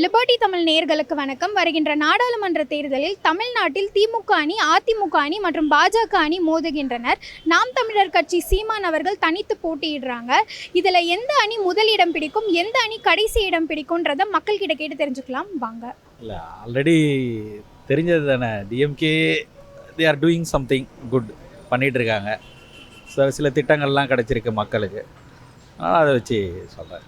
Liberty Tamil நேர்களுக்கு வணக்கம். வருகின்ற நாடாளுமன்ற தேர்தலில் தமிழ்நாட்டில் திமுக அணி அதிமுக அணி மற்றும் பாஜக அணி மோதுகின்றனர். நாம் தமிழர் கட்சி சீமான் அவர்கள் தனித்து போட்டியிடுறாங்க. இதில் எந்த அணி முதல் இடம் பிடிக்கும் எந்த அணி கடைசி இடம் பிடிக்கும்ன்றதை மக்கள்கிட்ட கேட்டு தெரிஞ்சுக்கலாம். வாங்க. இல்லை ஆல்ரெடி தெரிஞ்சது தானே. DMK they are doing something good பண்ணிகிட்டு இருக்காங்க சில சில திட்டங்கள்லாம் கிடச்சிருக்கு மக்களுக்கு. அதனால் அதை வச்சு சொல்கிறேன்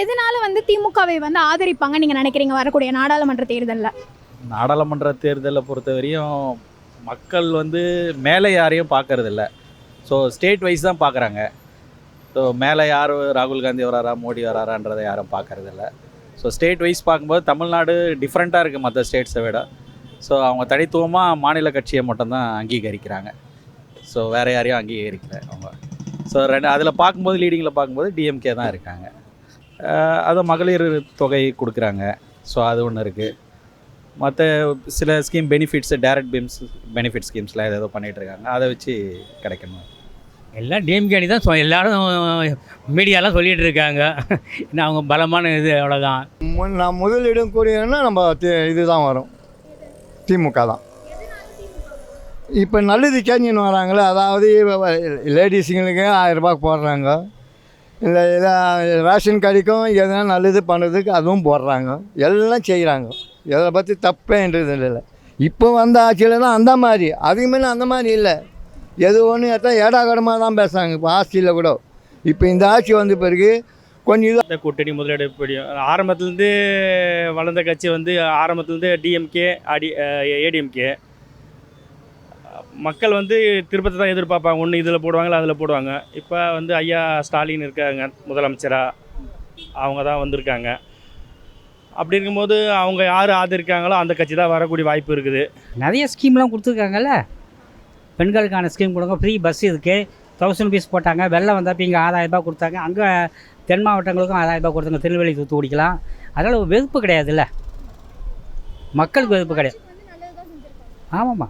எதனால வந்து திமுகவை வந்து ஆதரிப்பாங்க நீங்கள் நினைக்கிறீங்க வரக்கூடிய நாடாளுமன்ற தேர்தலில்? நாடாளுமன்ற தேர்தலை பொறுத்த வரையும் மக்கள் வந்து மேலே யாரையும் பார்க்கறதில்ல. ஸோ ஸ்டேட் வைஸ் தான் பார்க்குறாங்க. ஸோ மேலே யார் ராகுல் காந்தி வராரா மோடி வராரான்றதை யாரும் பார்க்கறதில்ல. ஸோ ஸ்டேட் வைஸ் பார்க்கும்போது தமிழ்நாடு டிஃப்ரெண்ட்டாக இருக்குது மற்ற ஸ்டேட்ஸை விட. ஸோ அவங்க தனித்துவமாக மாநில கட்சியை மட்டும்தான் அங்கீகரிக்கிறாங்க. ஸோ வேறு யாரையும் அங்கீகரிக்கல அவங்க. ஸோ ரெண்டு அதில் பார்க்கும்போது லீடிங்கில் பார்க்கும்போது டிஎம்கே தான் இருக்காங்க. அது மகளிர் தொகை கொடுக்குறாங்க. ஸோ அது ஒன்று இருக்குது மற்ற சில scheme benefits direct beams benefit ஸ்கீம்ஸ்லாம் ஏதோ பண்ணிகிட்டு இருக்காங்க. அதை வச்சு கிடைக்கணும். எல்லாம் டிஎம்கே அணி தான் சொ- எல்லாரும் மீடியாலாம் சொல்லிகிட்டு இருக்காங்க. இன்னும் அவங்க பலமான இது அவ்வளோதான் மு- நான் முதலிடம் கூடியன்னா நம்ம தி- இதுதான் வரும். திமுக தான். இப்போ நல்லது செஞ்சுன்னு வராங்களே அதாவது லேடிஸுங்களுக்கு ஆயிரம் ரூபாய் போடுறாங்க. இல்லை இதாக ரேஷன் கடைக்கும் எதனா நல்லது பண்ணுறதுக்கு அதுவும் போடுறாங்க. எல்லாம் செய்கிறாங்க இதை பற்றி தப்பேன்றது இல்லை. இப்போ வந்த ஆட்சியில் தான் அந்த மாதிரி. அதுக்கு மேலே அந்த மாதிரி இல்லை. எது ஒன்று எத்தா ஏடாகடமாக தான் பேசுகிறாங்க இப்போ ஆட்சியில் கூட. இப்போ இந்த ஆட்சி வந்த பிறகு கொஞ்சம் இது இந்த கூட்டணி முதலெடுப்படியும் ஆரம்பத்துலேருந்து வளர்ந்த கட்சி வந்து ஆரம்பத்துலேருந்து டிஎம்கே அடி ஏடிஎம்கே மக்கள் வந்து திருப்பத்தை தான் எதிர்பார்ப்பாங்க. ஒன்று இதில் போடுவாங்களா அதில் போடுவாங்க. இப்போ வந்து ஐயா ஸ்டாலின் இருக்காங்க முதலமைச்சராக அவங்க தான் வந்திருக்காங்க. அப்படி இருக்கும்போது அவங்க யார் ஆதரிக்காங்களோ அந்த கட்சி தான் வரக்கூடிய வாய்ப்பு இருக்குது. நிறைய ஸ்கீம்லாம் கொடுத்துருக்காங்கல்ல? பெண்களுக்கான ஸ்கீம் கொடுங்க. ஃப்ரீ பஸ் இதுக்கு தௌசண்ட் ருபீஸ் போட்டாங்க. வெள்ளம் வந்தப்போ இங்கே ஆறாயிரம் ரூபாய் கொடுத்தாங்க. அங்கே தென் மாவட்டங்களுக்கும் ஆறாயிரம் ரூபாய் கொடுத்தாங்க. திருநெல்வேலி தூத்துக்குடிக்கலாம் அதனால் ஒரு வெறுப்பு கிடையாதுல்ல? மக்களுக்கு வெறுப்பு கிடையாது. ஆமாம்மா.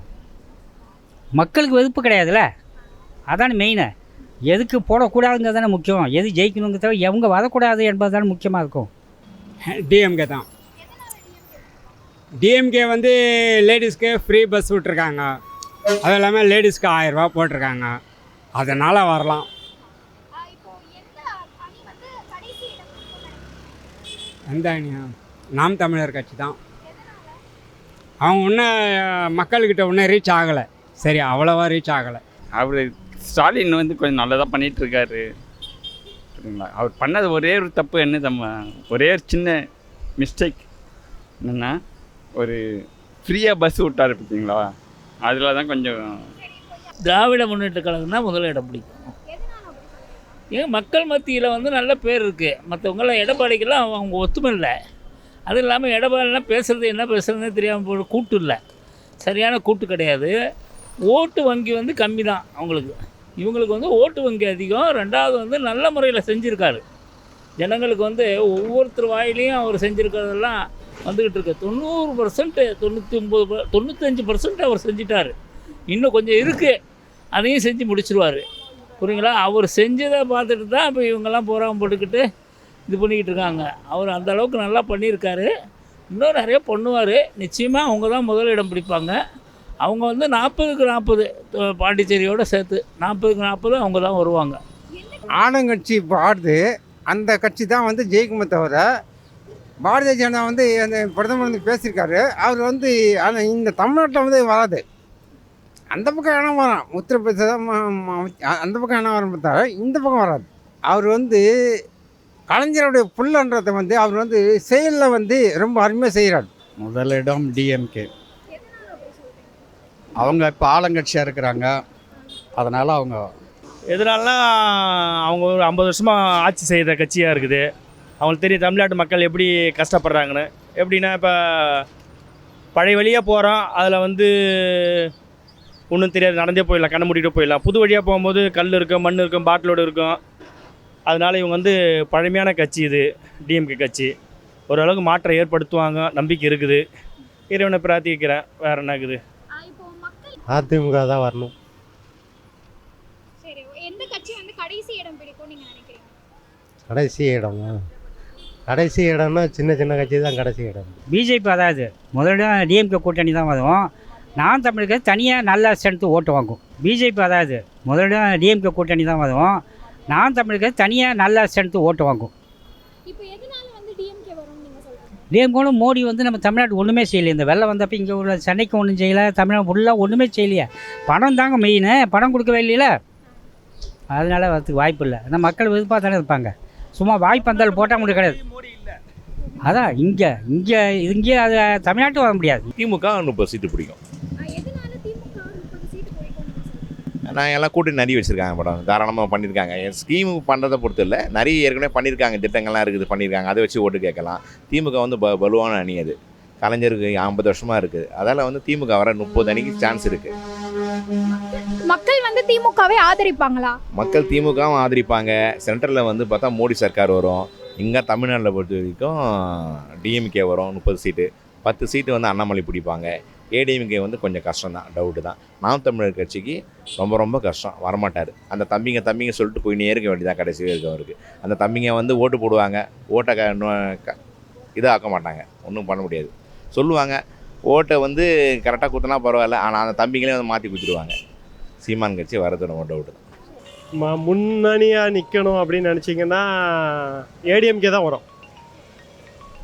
மக்களுக்கு வெறுப்பு கிடையாதுல்ல? அதானே மெயினு எதுக்கு போடக்கூடாதுங்கிறது தானே முக்கியம். எது ஜெயிக்கணுங்கிறத தவிர எவங்க வரக்கூடாது என்பது தானே முக்கியமாக இருக்கும் டிஎம்கே தான். டிஎம்கே வந்து லேடிஸ்க்கு ஃப்ரீ பஸ் விட்ருக்காங்க அது இல்லாமல் லேடிஸ்க்கு ஆயிரரூபா போட்டிருக்காங்க. அதனால் வரலாம். எந்த அணியா நாம் தமிழர் கட்சி தான். அவங்க இன்னும் மக்கள்கிட்ட இன்னும் ரீச் ஆகலை. சரி அவ்வளோவா ரீச் ஆகலை. அவர் ஸ்டாலின் வந்து கொஞ்சம் நல்லதாக பண்ணிட்டு இருக்காரு சரிங்களா? அவர் பண்ணது ஒரே ஒரு தப்பு என்ன நம்ம ஒரே ஒரு சின்ன மிஸ்டேக் என்னென்னா ஒரு ஃப்ரீயாக பஸ் விட்டார் பார்த்தீங்களா? அதில் தான் கொஞ்சம் திராவிட முன்னேற்ற கழகம் தான் முதலிடம் பிடிக்கும். ஏன் மக்கள் மத்தியில் வந்து நல்ல பேர் இருக்குது மற்றவங்களாம் எடப்பாடிக்கெல்லாம் அவங்க- அவங்க ஒத்துமை இல்லை. அது இல்லாமல் எடப்பாடிலாம் பேசுகிறது என்ன பேசுகிறதுனே தெரியாமல் போய் கூட்டு இல்லை. சரியான கூட்டு கிடையாது. ஓட்டு வங்கி வந்து கம்மி தான் அவங்களுக்கு. இவங்களுக்கு வந்து ஓட்டு வங்கி அதிகம். ரெண்டாவது வந்து நல்ல முறையில் செஞ்சுருக்காரு. ஜனங்களுக்கு வந்து ஒவ்வொருத்தர் வாயிலையும் அவர் செஞ்சுருக்கிறதெல்லாம் வந்துக்கிட்டு இருக்கு. தொண்ணூறு பர்சன்ட்டு தொண்ணூற்றி ஒம்பது தொண்ணூத்தஞ்சு பர்சன்ட் அவர் செஞ்சிட்டார். இன்னும் கொஞ்சம் இருக்குது அதையும் செஞ்சு முடிச்சிருவார். புரியுங்களா? அவர் செஞ்சதை பார்த்துட்டு தான் இப்போ இவங்கெல்லாம் போகிறாங்க போட்டுக்கிட்டு இது பண்ணிக்கிட்டு இருக்காங்க. அவர் அந்த அளவுக்கு நல்லா பண்ணியிருக்காரு. இன்னும் நிறைய பண்ணுவார். நிச்சயமாக அவங்க தான் முதலிடம் பிடிப்பாங்க. அவங்க வந்து நாற்பதுக்கு நாற்பது பாண்டிச்சேரியோடு சேர்த்து நாற்பதுக்கு நாற்பது அவங்க தான் வருவாங்க. ஆளுங்கட்சி இப்போ ஆடுது அந்த கட்சி தான் வந்து ஜெயிக்குமே தவிர பாரதிய ஜனதா வந்து அந்த பிரதமர் வந்து பேசியிருக்காரு. அவர் வந்து ஆனால் இந்த தமிழ்நாட்டில் வந்து வராது. அந்த பக்கம் வேணா வரும் உத்தரப்பிரதேசம் அந்த பக்கம் வேணா வரும் தவிர இந்த பக்கம் வராது. அவர் வந்து கலைஞருடைய புள்ளன்றதை வந்து அவர் வந்து செயலில் வந்து ரொம்ப அருமையாக செய்கிறார் முதலிடம் டிஎம்கே அவங்க இப்போ ஆளுங்கட்சியாக இருக்கிறாங்க. அதனால் அவங்க எதனாலனா அவங்க ஒரு ஐம்பது வருஷமாக ஆட்சி செய்கிற கட்சியாக இருக்குது. அவங்களுக்கு தெரியும் தமிழ்நாட்டு மக்கள் எப்படி கஷ்டப்படுறாங்கன்னு. எப்படின்னா இப்போ பழைய வழியாக போகிறோம் அதில் வந்து ஒன்றும் தெரியாது. நடந்தே போயிடலாம். கண்ணை மூடிட்டு போயிடலாம். புது வழியாக போகும்போது கல் இருக்கும் மண் இருக்கும் பாட்டிலோடு இருக்கும். அதனால் இவங்க வந்து பழமையான கட்சி இது. டிஎம்கே கட்சி. ஓரளவுக்கு மாற்றம் ஏற்படுத்துவாங்க. நம்பிக்கை இருக்குது. இறைவனை பிரார்த்திக்கிறேன். வேறு என்ன இருக்குது? அதிமுக தான் வரணும். சரி எந்த கட்சி வந்து கடைசி இடம் பிடிக்கும் நீங்க நினைக்கிறீங்க? கடைசி இடமா? கடைசி இடம்னா சின்ன சின்ன கட்சி தான் கடைசி இடம். பிஜேபி அதாவது முதலிடம் டிஎம்கே கூட்டணி தான் வரும். நாம் தமிழுக்கு தனியாக நல்ல ஸ்ட்ரென்த்து ஓட்டு வாங்கும். பிஜேபி அதாவது முதலிடம் டிஎம்கே கூட்டணி தான் வரும். நாம் தமிழுக்கு தனியாக நல்ல ஸ்ட்ரென்த்து ஓட்டு வாங்கும். இப்போ வரும்னு நீங்க மோடி வந்து நம்ம தமிழ்நாட்டு ஒன்றுமே செய்யலை இந்த வெள்ளம் வந்தப்போ இங்கே உள்ள சென்னைக்கு ஒன்றும் செய்யலை தமிழ்நாடு ஃபுல்லாக ஒன்றுமே செய்யலையே. பணம் தாங்க மெயின் பணம் கொடுக்கவே இல்லையில. அதனால் வரதுக்கு வாய்ப்பு இல்லை. ஆனால் மக்கள் எதிர்பார்த்து தானே இருப்பாங்க. சும்மா வாய்ப்பந்தல் போட்டால் முடியும் கிடையாது. அதான் இங்கே இங்கே இங்கே அது தமிழ்நாட்டு வர முடியாது. திமுக சீட்டு பிடிக்கும் எதனால திமுக முப்பது சீட்டு பிடிக்கும் நீங்க சொல்றீங்க நான் எல்லாம் கூட்டி நிறைய வச்சுருக்காங்க மேடம் தாராளமாக பண்ணியிருக்காங்க என் ஸ்கீமு பண்ணுறதை பொறுத்து இல்லை நிறைய ஏற்கனவே பண்ணியிருக்காங்க திட்டங்கள்லாம் இருக்குது பண்ணியிருக்காங்க அதை வச்சு ஓட்டு கேட்கலாம். திமுக வந்து ப பலுவான அணி அது. கலைஞருக்கு ஐம்பது வருஷமாக இருக்குது அதால் வந்து திமுக வர முப்பது அணிக்கு சான்ஸ் இருக்குது மக்கள் வந்து திமுகவை ஆதரிப்பாங்களா? மக்கள் திமுகவும் ஆதரிப்பாங்க. சென்ட்ரலில் வந்து பார்த்தா மோடி சர்க்கார் வரும். இங்கே தமிழ்நாட்டில் பொறுத்த வரைக்கும் டிஎம்கே வரும். முப்பது சீட்டு. பத்து சீட்டு வந்து அண்ணாமலை பிடிப்பாங்க. ஏடிஎம்கே வந்து கொஞ்சம் கஷ்டம் தான் டவுட்டு தான். நாம் தமிழர் கட்சிக்கு ரொம்ப ரொம்ப கஷ்டம் வரமாட்டார். அந்த தம்பிங்க தம்பிங்க சொல்லிட்டு போயினே இருக்க வேண்டியதான் கடைசி வரைக்கும் அவருக்கு. அந்த தம்பிங்க வந்து ஓட்டு போடுவாங்க ஓட்டை க நு- க இதாக்க மாட்டாங்க ஒன்றும் பண்ண முடியாது. சொல்லுவாங்க ஓட்டை வந்து கரெக்டாக குத்தினா பரவாயில்ல ஆனால் அந்த தம்பிங்களே வந்து மாற்றி குத்திடுவாங்க. சீமான் கட்சி வரது ரொம்ப டவுட்டு தான். ம முன்னணியாக நிற்கணும் அப்படின்னு நினச்சிங்கன்னா ஏடிஎம்கே தான் வரும்.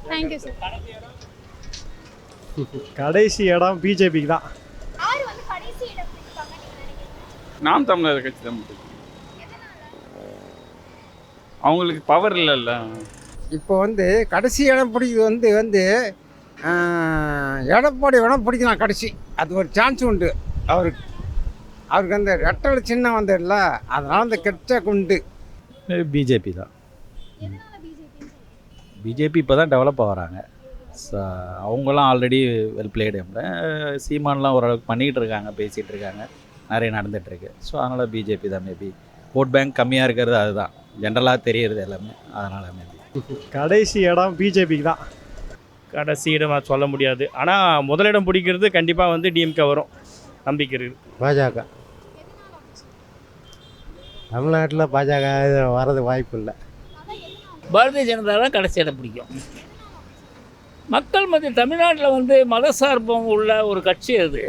தேங்க்யூ சார் கடைசி இடம் பிஜேபிக்கு தான். இடம் நாம் தமிழர் கட்சி தான். அவங்களுக்கு பவர் இல்லைல்ல. இப்போ வந்து கடைசி இடம் பிடிக்கிறது வந்து வந்து எடப்பாடி வேணால் பிடிக்கலாம் கடைசி. அது ஒரு சான்ஸ் உண்டு. அவருக்கு அவருக்கு அந்த ரெட்டலை சின்னம் வந்ததுல அதனால் அந்த கெட்ட குண்டு. பிஜேபி தான். பிஜேபி இப்போ தான் டெவலப் ஆகிறாங்க அவங்களாம் ஆல்ரெடி வெல் பிளேடு சீமான்லாம் ஓரளவுக்கு பண்ணிகிட்டு இருக்காங்க பேசிகிட்டு இருக்காங்க. நிறைய நடந்துகிட்ருக்கு ஸோ அதனால் பிஜேபி தான் மேபி ஓட் பேங்க் கம்மியாக இருக்கிறது அதுதான். ஜென்ரலாக தெரியறது எல்லாமே. அதனால் மேபி கடைசி இடம் பிஜேபிக்கு தான். கடைசி இடம் சொல்ல முடியாது. ஆனால் முதலிடம் பிடிக்கிறது கண்டிப்பாக வந்து டிஎம்கே வரும். நம்பிக்கை இருக்குது பாஜக. தமிழ்நாட்டில் பாஜக வரது வாய்ப்பு இல்லை. பாரதிய ஜனதா தான் கடைசி இடம் பிடிக்கும். மக்கள் மத்திய தமிழ்நாட்டில் வந்து மதசார்பம் உள்ள ஒரு கட்சி அது.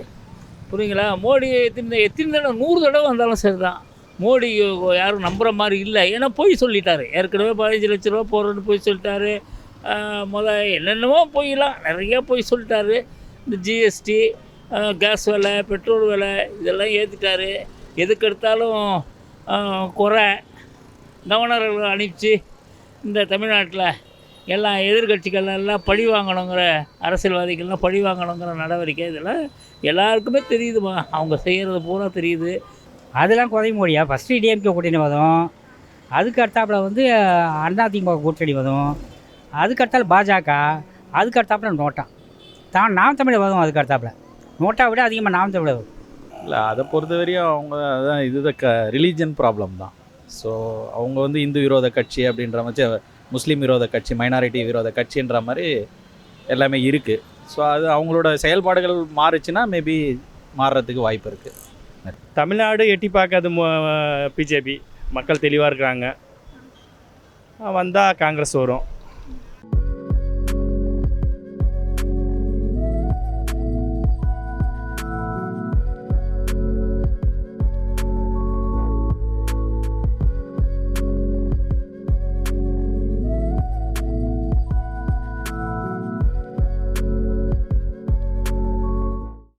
புரியுங்களா? மோடி எத்தனை எத்தனை தடவை நூறு தடவை வந்தாலும் சரி தான் மோடி யாரும் நம்புகிற மாதிரி இல்லை. ஏன்னா போய் சொல்லிட்டாரு. ஏற்கனவே பதினஞ்சு லட்ச ரூபா போடுறோன்னு போய் சொல்லிட்டாரு. முத என்னென்னமோ போயிடலாம் நிறையா போய் சொல்லிட்டாரு. இந்த ஜிஎஸ்டி கேஸ் விலை பெட்ரோல் விலை இதெல்லாம் ஏற்றிட்டாரு எதுக்கு எடுத்தாலும் குறை. கவர்னர்கள் அனுப்பிச்சு இந்த தமிழ்நாட்டில் எல்லாம் எதிர்கட்சிகள் எல்லாம் பழி வாங்கணுங்கிற அரசியல்வாதிகள்லாம் பழி வாங்கணுங்கிற நடவடிக்கை இதெல்லாம் எல்லாருக்குமே தெரியுதுமா அவங்க செய்கிறது பூரா தெரியுது. அதெல்லாம் குறைய முடியா ஃபஸ்ட்டு டிஎம்கே கூட்டணி வரும். அதுக்கு அடுத்தாப்புல வந்து அதிமுக கூட்டணி வரும். அதுக்கு அடுத்தால பாஜக. அதுக்கு அடுத்தாப்புல நோட்டா. தான் நாம் தமிழ் வரும் அதுக்கு அடுத்தாப்புல. நோட்டா விட அதிகமாக நாம் தமிழ் வரும். இல்லை அதை பொறுத்த வரையும் அவங்க அதான் இது க ரிலீஜன் ப்ராப்ளம் தான். ஸோ அவங்க வந்து இந்து விரோத கட்சி அப்படின்ற மாதிரி முஸ்லீம் விரோத கட்சி மைனாரிட்டி விரோத கட்சின்ற மாதிரி எல்லாமே இருக்குது ஸோ அது அவங்களோட செயல்பாடுகள் மாறுச்சுன்னா மேபி மாறுறதுக்கு வாய்ப்பு இருக்குது தமிழ்நாடு எட்டி பார்க்காத பிஜேபி. மக்கள் தெளிவாக இருக்கிறாங்க. வந்தால் காங்கிரஸ் வரும்.